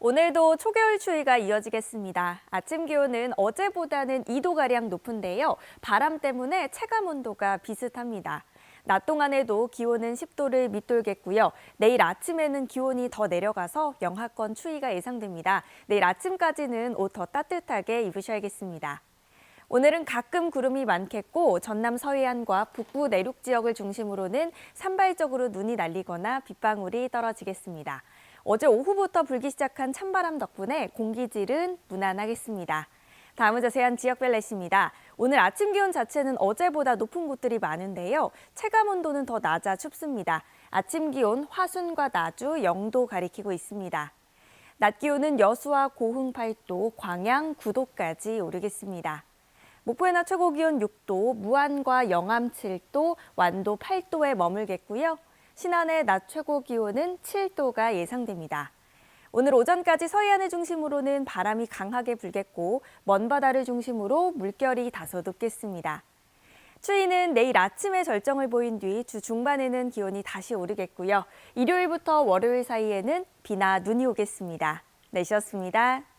오늘도 초겨울 추위가 이어지겠습니다. 아침 기온은 어제보다는 2도가량 높은데요. 바람 때문에 체감 온도가 비슷합니다. 낮 동안에도 기온은 10도를 밑돌겠고요. 내일 아침에는 기온이 더 내려가서 영하권 추위가 예상됩니다. 내일 아침까지는 옷 더 따뜻하게 입으셔야겠습니다. 오늘은 가끔 구름이 많겠고 전남 서해안과 북부 내륙 지역을 중심으로는 산발적으로 눈이 날리거나 빗방울이 떨어지겠습니다. 어제 오후부터 불기 시작한 찬바람 덕분에 공기질은 무난하겠습니다. 다음은 자세한 지역별 날씨입니다. 오늘 아침 기온 자체는 어제보다 높은 곳들이 많은데요. 체감 온도는 더 낮아 춥습니다. 아침 기온 화순과 나주 0도 가리키고 있습니다. 낮 기온은 여수와 고흥 8도, 광양 9도까지 오르겠습니다. 목포의 낮 최고 기온 6도, 무안과 영암 7도, 완도 8도에 머물겠고요. 신안의 낮 최고 기온은 7도가 예상됩니다. 오늘 오전까지 서해안을 중심으로는 바람이 강하게 불겠고 먼 바다를 중심으로 물결이 다소 높겠습니다. 추위는 내일 아침에 절정을 보인 뒤 주 중반에는 기온이 다시 오르겠고요. 일요일부터 월요일 사이에는 비나 눈이 오겠습니다. 내쉬었습니다.